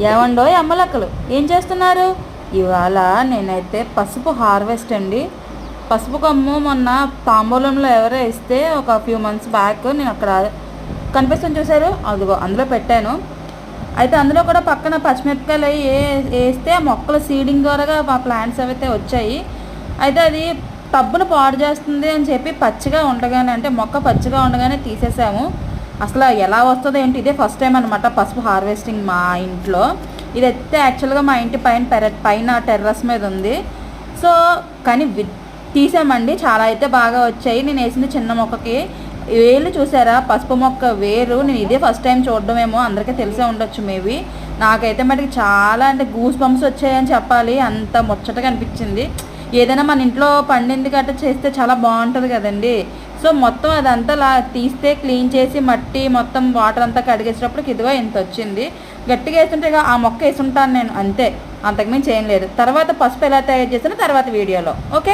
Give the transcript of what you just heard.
ఏమండో అమ్మలక్కలు? ఏం చేస్తున్నారు? ఇవాళ నేనైతే పసుపు హార్వెస్ట్ అండి. పసుపు కొమ్ము మొన్న తాంబూలంలో ఎవరో ఇస్తే ఒక ఫ్యూ మంత్స్ బ్యాక్ నేను అక్కడ కనిపిస్తుంది చూశారు. అదిగో అందులో పెట్టాను. అయితే అందులో కూడా పక్కన పచ్చిమిరపకాయలు అవి ఏ- వేస్తే ఆ మొక్కలు సీడింగ్ ద్వారా మా ప్లాంట్స్ అయితే వచ్చాయి. అయితే అది టబ్బును పాడు చేస్తుంది అని చెప్పి పచ్చిగా ఉండగానే అంటే మొక్క పచ్చిగా ఉండగానే తీసేసాము. అసలు ఎలా వస్తుందో ఏంటి? ఇదే ఫస్ట్ టైం అనమాట పసుపు హార్వెస్టింగ్ మా ఇంట్లో. ఇది అయితే యాక్చువల్గా మా ఇంటి పైన పెర పైన టెర్రస్ మీద ఉంది. సో కానీ వి- తీసామండి. చాలా అయితే బాగా వచ్చాయి. నేను వేసింది చిన్న మొక్కకి. వేలు చూసారా? పసుపు మొక్క వేరు. నేను ఇదే ఫస్ట్ టైం చూడడమేమో అందరికీ తెలిసే ఉండొచ్చు మేబీ నాకైతే మటుకు చాలా అంటే గూస్ బంప్స్ వచ్చాయని చెప్పాలి. అంత ముచ్చటగా అనిపించింది. ఏదైనా మన ఇంట్లో పండింది గట్ట చేస్తే చాలా బాగుంటుంది కదండి. సో మొత్తం అదంతా లా తీస్తే క్లీన్ చేసి మట్టి మొత్తం వాటర్ అంతా కడిగేసేటప్పటికి ఇదిగో ఇంత వచ్చింది గట్టిగా వేస్తుంటే ఆ మొక్క వేసుంటాను నేను అంతే. అంతకుమించి ఏం లేదు. తర్వాత పసుపు ఎలా తయారు చేసినా తర్వాత వీడియోలో. ఓకే?